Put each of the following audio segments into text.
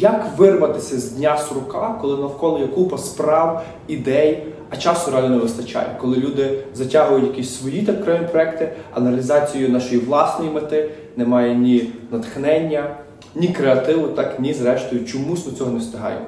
як вирватися з дня сурка, коли навколо є купа справ, ідей, а часу реально не вистачає, коли люди затягують якісь свої так окремі проекти, а на реалізацію нашої власної мети немає ні натхнення, ні креативу, так ні зрештою чомусь ми цього не встигаємо.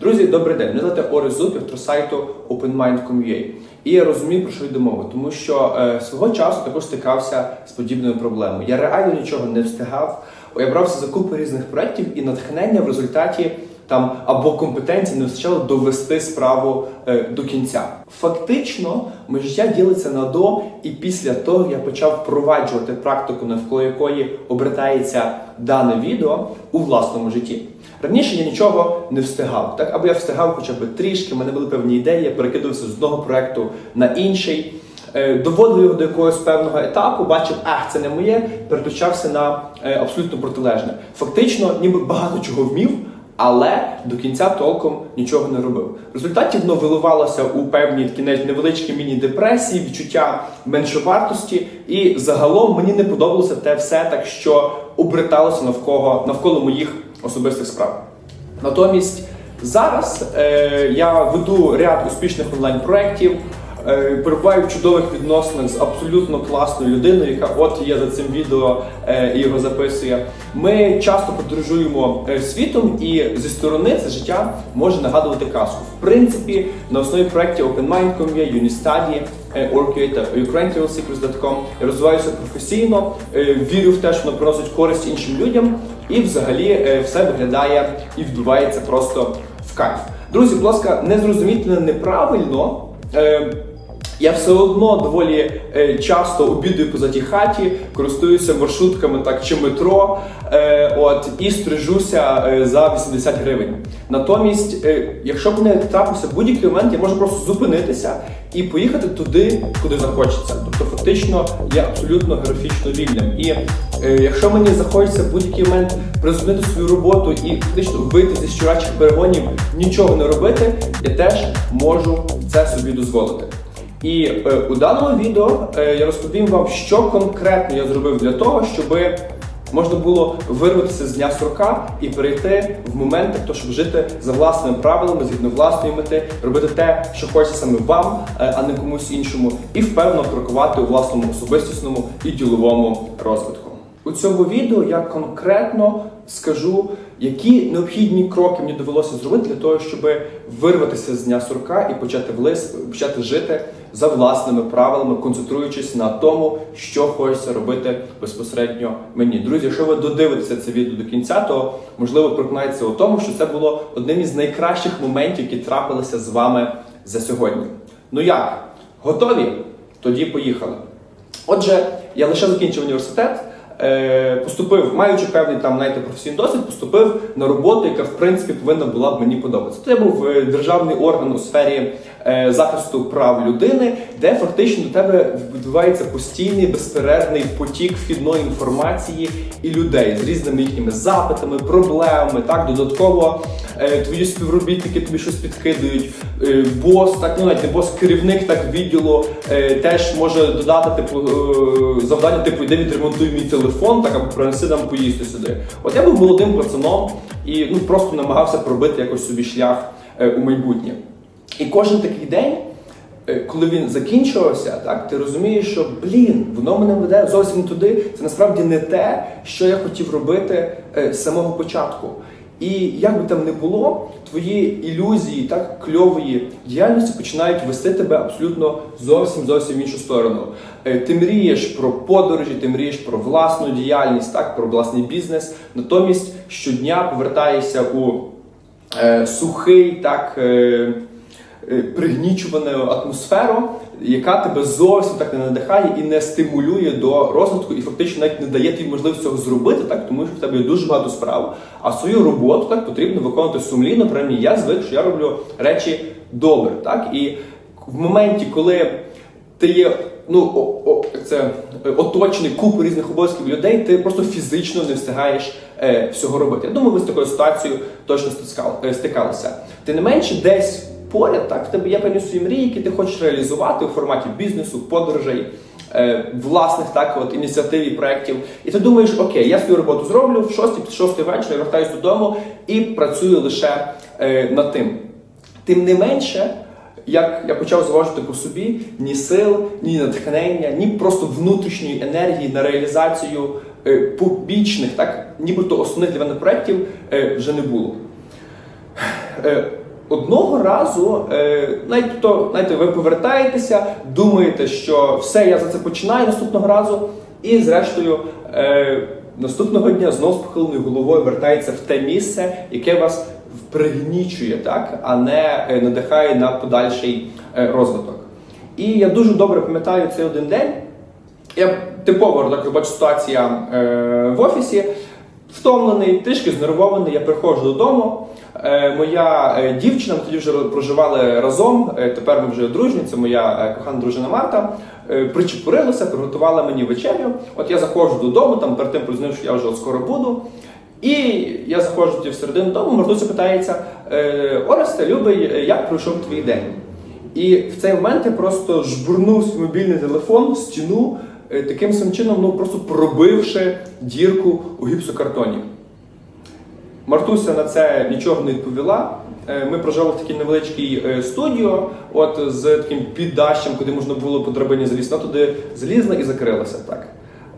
Друзі, добрий день. Мене звати Ори Зуб, автор сайту openmind.com.ua. І я розумію, про що йде мова, тому що е, свого часу також стикався з подібною проблемою. Я реально нічого не встигав. Я брався за купу різних проєктів і натхнення в результаті там або компетенції не вистачало довести справу е, до кінця. Фактично, моє життя ділиться на до і після того я почав впроваджувати практику, навколо якої обертається дане відео у власному житті. Раніше я нічого не встигав, так або я встигав хоча б трішки, в мене були певні ідеї, я перекидувався з одного проекту на інший. Е, Доводив його до якогось певного етапу, бачив, ах, це не моє, переключався на е, абсолютно протилежне. Фактично, ніби багато чого вмів, але до кінця толком нічого не робив. В результаті воно виливалося у певні такі невеличкі міні-депресії, відчуття меншовартості, і загалом мені не подобалося те все так, що оберталося навколо, навколо моїх особистих справ. Натомість зараз е, я веду ряд успішних онлайн-проєктів, перебуваю в чудових відносинах з абсолютно класною людиною, яка от є за цим відео е, і його записує. Ми часто подорожуємо е, світом, і зі сторони це життя може нагадувати казку. В принципі, на основі проєктів OpenMind.com.ua, Unistudy, е, Orchid та ukrainiansecrets.com я розвиваюся професійно, е, вірю в те, що воно приносить користь іншим людям, і взагалі е, все виглядає і відбувається просто в кайф. Друзі, будь ласка, не зрозумійте неправильно. Я все одно доволі е, часто обідаю по затій хаті, користуюся маршрутками так чи метро, е, от і стрижуся е, за 80 гривень. Натомість, е, якщо б не трапився будь-який момент, я можу просто зупинитися і поїхати туди, куди захочеться. Тобто, фактично, я абсолютно географічно вільним. І е, якщо мені захочеться будь-який момент призупинити свою роботу і фактично вийти зі щурачих перегонів, нічого не робити, я теж можу це собі дозволити. І е, у даному відео е, я розповім вам, що конкретно я зробив для того, щоб можна було вирватися з дня сурка і перейти в момент, то щоб жити за власними правилами, згідно власної мети, робити те, що хочеться саме вам, е, а не комусь іншому, і впевнено крокувати у власному особистісному і діловому розвитку. У цьому відео я конкретно скажу, які необхідні кроки мені довелося зробити для того, щоб вирватися з дня сурка і почати влис, почати жити за власними правилами, концентруючись на тому, що хочеться робити безпосередньо мені. Друзі, якщо ви додивитеся це відео до кінця, то можливо переконається у тому, що це було одним із найкращих моментів, які трапилися з вами за сьогодні. Ну як? Готові? Тоді поїхали. Отже, я лише закінчив університет. Е, Поступив, маючи певний там знаєте, професійний досвід, поступив на роботу, яка в принципі повинна була б мені подобатися. Це був е, державний орган у сфері е, захисту прав людини, де фактично до тебе відбувається постійний безперервний потік вхідної інформації і людей з різними їхніми запитами, проблемами. Так додатково твої співробітники тобі щось підкидують. Бос, так ну навіть бос, керівник так відділу теж може додати типу завдання, типу йди відремонтуй мій телефон, так або принеси нам поїсти сюди. От я був молодим пацаном і ну просто намагався пробити якось собі шлях е, у майбутнє. І кожен такий день. е, Коли він закінчувався, так ти розумієш, що блін, воно мене веде зовсім туди. Це насправді не те, що я хотів робити е, з самого початку. І як би там не було, твої ілюзії так кльової діяльності починають вести тебе абсолютно зовсім зовсім в іншу сторону. Е, Ти мрієш про подорожі, ти мрієш про власну діяльність, так про власний бізнес. Натомість щодня повертаєшся у е, сухий, так. Е, е, пригнічувану атмосферу, яка тебе зовсім так не надихає і не стимулює до розвитку, і фактично навіть не дає тобі можливість цього зробити, так тому що в тебе є дуже багато справ. А свою роботу так потрібно виконувати сумлінно. Принаймні, я звик, що я роблю речі добре. Так і в моменті, коли ти є. Ну, о, о, це оточений купою різних обов'язків людей, ти просто фізично не встигаєш е, всього робити. Я думаю, ви з такою ситуацією точно е, стикалися. Тим не менше, десь поряд, так в тебе є певні свої мрії, які ти хочеш реалізувати у форматі бізнесу, подорожей. е, Власних так от ініціатив і проєктів, і ти думаєш, окей, я свою роботу зроблю в 6 під 6 вечора, я вертаюсь додому і працюю лише е, над тим. Тим не менше, як я почав зважити по собі, ні сил, ні натхнення, ні просто внутрішньої енергії на реалізацію е, побічних, так, нібито основних для мене проєктів е, вже не було. Е, Одного разу, е, навіть то, знаєте, ви повертаєтеся, думаєте, що все, я за це починаю наступного разу, і зрештою е, наступного дня знову з похиленою головою вертається в те місце, яке вас пригнічує, так, а не е, надихає на подальший розвиток. І я дуже добре пам'ятаю цей один день. Я типова так робоча ситуація в офісі, втомлений, трішки знервований. Я приходжу додому. Е, моя е, дівчина, ми тоді вже проживали разом. е, тепер ми вже дружні. Це моя кохана дружина Марта. Причепурилася, приготувала мені вечерю. От я заходжу додому, там перед тим признав, що я вже от скоро буду. І я заходжу тоді всередину дому, Мартуся питається: Оресте, любий, як пройшов твій день? І в цей момент я просто жбурнув свій мобільний телефон в стіну, таким самим чином, ну просто пробивши дірку у гіпсокартоні. Мартуся на це нічого не відповіла. Е, Ми прожили в такій невеличкій е, студіо, от з таким піддащем, куди можна було по драбині залізти. Вона туди залізла і закрилася так.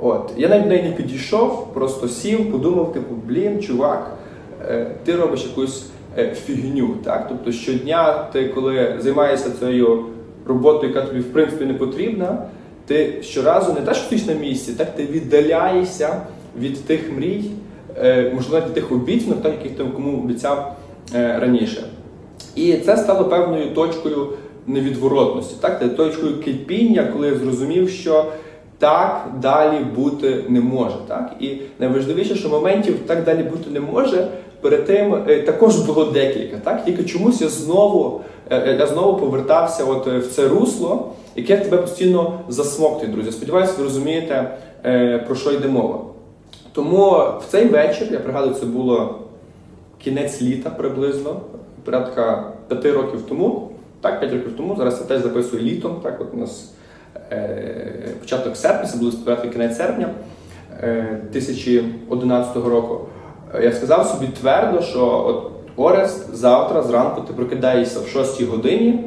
От. Я навіть неї не підійшов, просто сів, подумав, типу, блін, чувак, е, ти робиш якусь е, фігню. Так? Тобто щодня ти, коли займаєшся цією роботою, яка тобі в принципі не потрібна, ти щоразу не те, що стоїш на місці, так ти віддаляєшся від тих мрій, е, можливо, від тих обіцянок, так, яких ти кому обіцяв е, раніше. І це стало певною точкою невідворотності, так, точкою кипіння, коли я зрозумів, що так далі бути не може. Так? І найважливіше, що моментів так далі бути не може. Перед тим е, також було декілька. Так? Тільки чомусь я знову, я знову повертався от е, в це русло, яке тебе постійно засмоктує, друзі. Сподіваюся, ви розумієте, е, про що йде мова. Тому в цей вечір, я пригадую, це було кінець літа приблизно, порядка п'яти років тому. Так, п'ять років тому. Зараз я теж записую літом. Так, от у нас е, початок серпня, це було спочатку кінець серпня е, 2011 року. Е, Я сказав собі твердо, що от Орест, завтра зранку ти прокидаєшся в 6 годині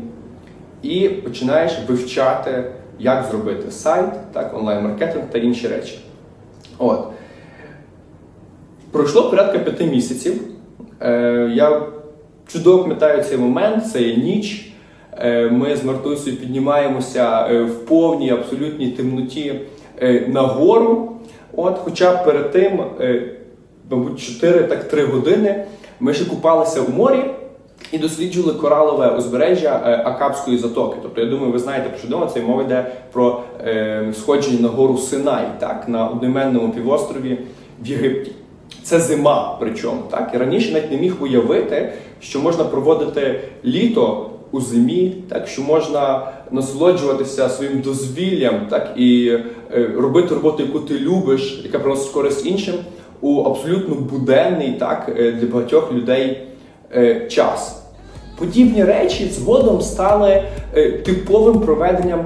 і починаєш вивчати, як зробити сайт, так, онлайн-маркетинг та інші речі. От. Пройшло порядка п'яти місяців. Е, я чудово пам'ятаю цей момент, це є ніч. Е, ми з Мартусею піднімаємося е, в повній абсолютній темноті е, нагору. От, хоча перед тим, е, мабуть, 4-3 години ми ще купалися у морі і досліджували коралове узбережжя е, Акапської затоки. Тобто, я думаю, ви знаєте, про що дома це мова йде про е, сходження на гору Синай, так, на одноіменному півострові в Єгипті. Це зима, причому так? І раніше навіть не міг уявити, що можна проводити літо у зимі, так? Що можна насолоджуватися своїм дозвіллям, так? І е, робити роботу, яку ти любиш, яка приносить користь іншим, у абсолютно буденний, так е, для багатьох людей е, час. Подібні речі згодом стали е, типовим проведенням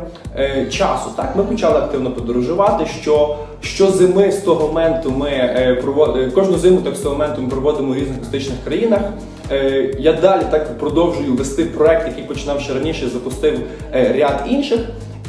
часу. Так, ми почали активно подорожувати. Що щозими з того моменту ми проводимо кожну зиму, так з того моменту ми проводимо у різних екзотичних країнах. Я далі так продовжую вести проект, який починав ще раніше, запустив ряд інших.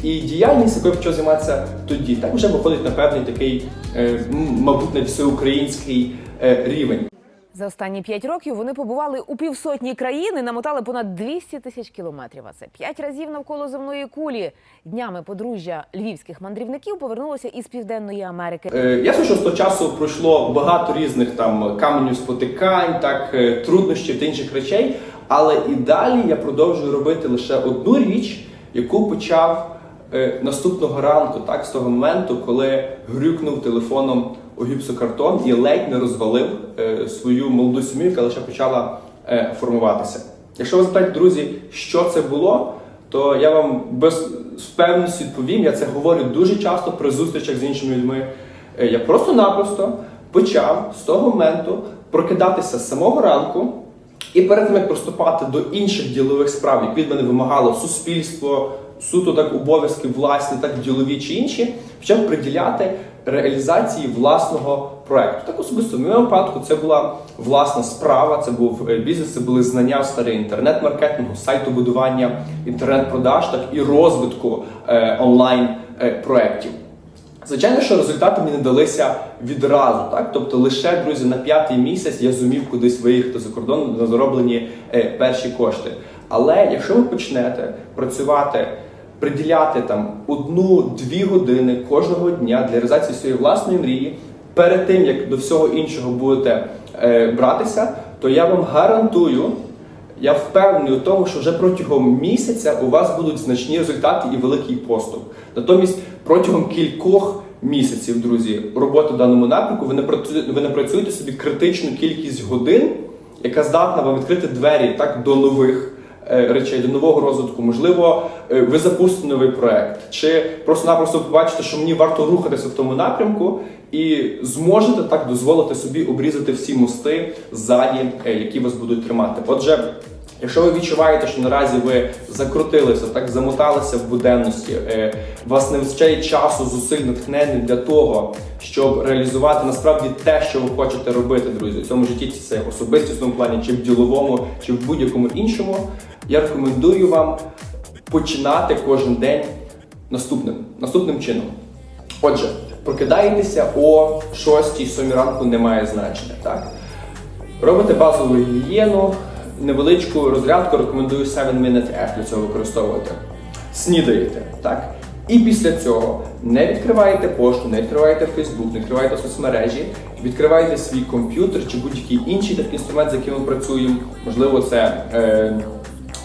І діяльність, якою почав займатися тоді, так вже виходить на певний такий, е, мабуть, не всеукраїнський е, рівень. За останні п'ять років вони побували у півсотні країн і намотали понад 200 тисяч кілометрів. А це п'ять разів навколо земної кулі. Днями подружжя львівських мандрівників повернулося із південної Америки. Е, Ясно, що з того часу пройшло багато різних там каменів спотикань, так е, труднощів та інших речей. Але і далі я продовжую робити лише одну річ, яку почав наступного ранку, так з того моменту, коли грюкнув телефоном у гіпсокартон і ледь не розвалив е, свою молоду сім'ю, яка лише почала е, формуватися. Якщо ви запитаєте, друзі, що це було, то я вам без впевненості відповім. Я це говорю дуже часто при зустрічах з іншими людьми. Е, Я просто-напросто почав з того моменту прокидатися з самого ранку, І перед тим як приступати до інших ділових справ, які від мене вимагало суспільство, суто так обов'язки власні, так ділові чи інші, почав приділяти реалізації власного проекту. Так особисто в моєму випадку це була власна справа, це був е, бізнес, це були знання в сфері інтернет-маркетингу, сайтобудування, інтернет-продаж, так і розвитку е, онлайн е, проєктів. Звичайно, що результати мені не далися відразу, так тобто лише друзі на п'ятий місяць я зумів кудись виїхати за кордон на зароблені е, перші кошти. Але якщо ви почнете працювати, приділяти там одну-дві години кожного дня для реалізації своєї власної мрії, перед тим як до всього іншого будете е, братися, то я вам гарантую. Я впевнений у тому, що вже протягом місяця у вас будуть значні результати і великий поступ. Натомість протягом кількох місяців, друзі, роботи в даному напрямку ви не працю- ви не працюєте собі критичну кількість годин, яка здатна вам відкрити двері так до нових. Е, Речей до нового розвитку, можливо, е, ви запустите новий проект, чи просто-напросто побачите, що мені варто рухатися в тому напрямку, і зможете так дозволити собі обрізати всі мости ззаді, е, які вас будуть тримати. Отже, Якщо ви відчуваєте, що наразі ви закрутилися, так замоталися в буденності, е, у вас не вистачає часу, зусиль, натхнення для того, щоб реалізувати насправді те, що ви хочете робити, друзі, в цьому житті це в особистісному плані, чи в діловому, чи в будь-якому іншому, я рекомендую вам починати кожен день наступним, наступним чином. Отже, прокидаєтеся о 6-7 ранку немає значення. Так? Робите базову гігієну, невеличку розрядку, рекомендую 7 Minute App для цього використовувати. Снідаєте, так? І після цього не відкриваєте пошту, не відкриваєте Facebook, не відкриваєте соцмережі, відкриваєте свій комп'ютер чи будь-який інший такий інструмент, з яким ми працюємо. Можливо, це е,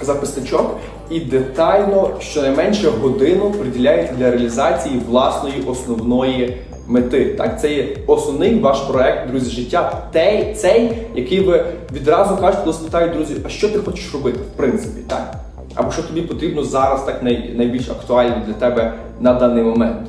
записничок, і детально щонайменше годину приділяєте для реалізації власної основної мети. Так, це є основний ваш проект, друзі, життя. Той, цей, який ви відразу кажете, коли спитають, друзі, а що ти хочеш робити, в принципі, так? Або що тобі потрібно зараз так най, найбільш актуально для тебе на даний момент.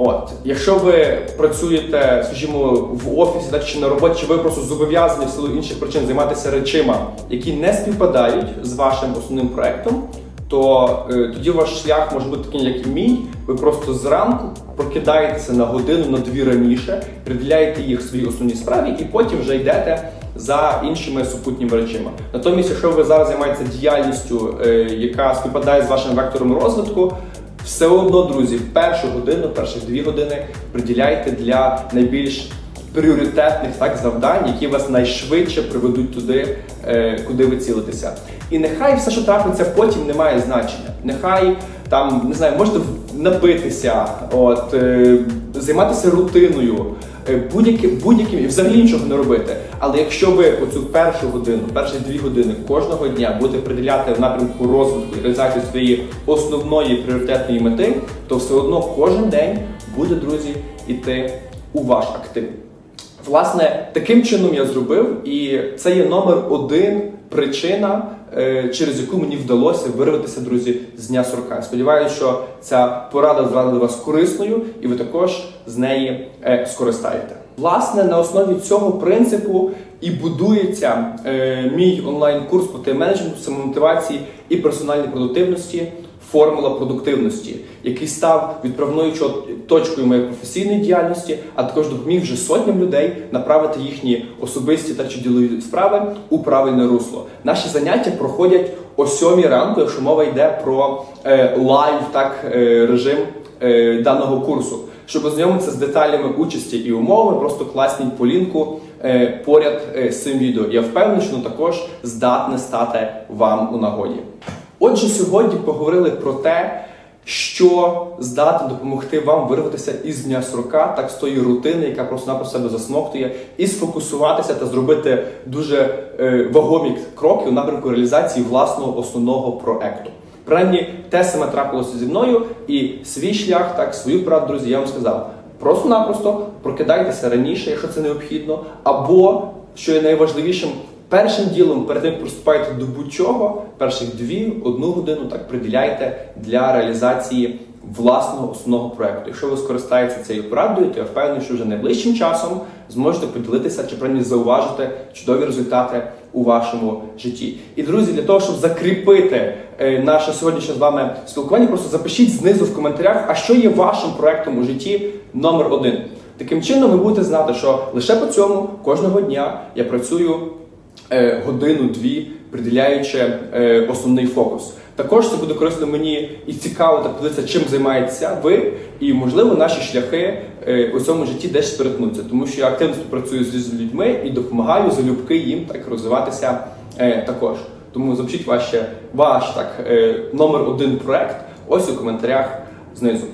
От, якщо ви працюєте, скажімо, в офісі так, чи на роботі, чи ви просто зобов'язані в силу інших причин займатися речима, які не співпадають з вашим основним проектом, то е, тоді ваш шлях може бути такий, як і мій. Ви просто зранку прокидаєтеся на годину, на дві раніше, приділяєте їх своїй основній справі, і потім вже йдете за іншими супутніми речима. Натомість, якщо ви зараз займаєтеся діяльністю, е, яка співпадає з вашим вектором розвитку, все одно, друзі, першу годину, перші дві години приділяйте для найбільш пріоритетних так завдань, які вас найшвидше приведуть туди, е, куди ви цілитеся. І нехай все, що трапиться потім, не має значення. Нехай там не знаю, можете напитися, от е, займатися рутиною. е, Будь-яким будь-яким і взагалі нічого не робити. Але якщо ви оцю першу годину, перші дві години кожного дня будете приділяти в напрямку розвитку і реалізації своєї основної пріоритетної мети, то все одно кожен день буде, друзі, іти у ваш актив. Власне, таким чином я зробив, і це є номер один причина, е, через яку мені вдалося вирватися, друзі, з дня 40. Сподіваюся, що ця порада зрада вас корисною, і ви також з неї е, скористаєте. Власне, на основі цього принципу і будується е, мій онлайн-курс по тайм-менеджменту, самомотивації і персональній продуктивності. Формула продуктивності, який став відправною точкою моєї професійної діяльності, а також допоміг вже сотням людей направити їхні особисті та чи ділові справи у правильне русло. Наші заняття проходять о сьомій ранку, якщо мова йде про е, лайв так е, режим е, даного курсу. Щоб ознайомитися з деталями участі і умови, просто класніть по лінку е, поряд е, з цим відео. Я впевнений, що воно також здатне стати вам у нагоді. Отже, сьогодні поговорили про те, що здатне допомогти вам вирватися із дня 40, так з тої рутини, яка просто-напросто себе засмоктує, і сфокусуватися та зробити дуже е, вагомі кроки у напрямку реалізації власного основного проекту. Принаймні, те саме трапилося зі мною, і свій шлях, так, свою пораду, друзі, я вам сказав. Просто-напросто прокидайтеся раніше, якщо це необхідно, або, що є найважливішим, першим ділом, перед тим як приступаєте до будь-чого, перших дві, одну годину так приділяйте для реалізації власного основного проекту. Якщо ви скористаєтеся цією порадою, то я впевнений, що вже найближчим часом зможете поділитися чи принаймні зауважити чудові результати у вашому житті. І друзі, для того, щоб закріпити е, наше сьогоднішнє з вами спілкування, просто запишіть знизу в коментарях, а що є вашим проектом у житті номер один. Таким чином, ви будете знати, що лише по цьому кожного дня я працюю годину-дві, приділяючи е, основний фокус. Також це буде корисно мені і цікаво так подивитися, чим займаєтеся ви, і можливо наші шляхи е, у цьому житті десь перетнуться, тому що я активно співпрацюю з людьми і допомагаю залюбки їм так розвиватися е, також. Тому запишіть ваш, ваш так е, номер один проект ось у коментарях знизу.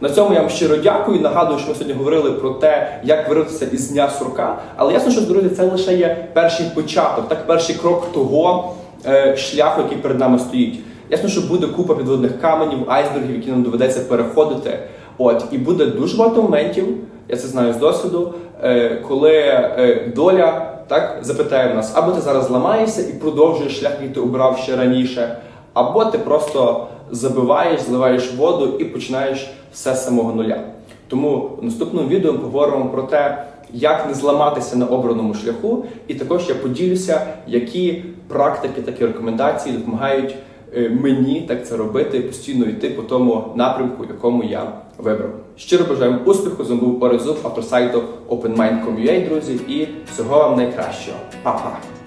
На цьому я вам щиро дякую. Нагадую, що ми сьогодні говорили про те, як вирватися із дня сурка. Але ясно, що друзі, це лише є перший початок, так перший крок того е, шляху, який перед нами стоїть. Ясно, що буде купа підводних каменів, айсбергів, які нам доведеться переходити. От і буде дуже багато моментів, я це знаю з досвіду, е, коли е, доля так запитає нас, або ти зараз зламаєшся і продовжуєш шлях, який ти обрав ще раніше, або ти просто забиваєш, зливаєш воду і починаєш все з самого нуля. Тому в наступному відео ми поговоримо про те, як не зламатися на обраному шляху, і також я поділюся, які практики, такі рекомендації допомагають е, мені так це робити постійно йти по тому напрямку, якому я вибрав. Щиро бажаємо успіху! З вами був Орезуб, автор сайту OpenMind.com.ua, друзі, і всього вам найкращого. Па-па!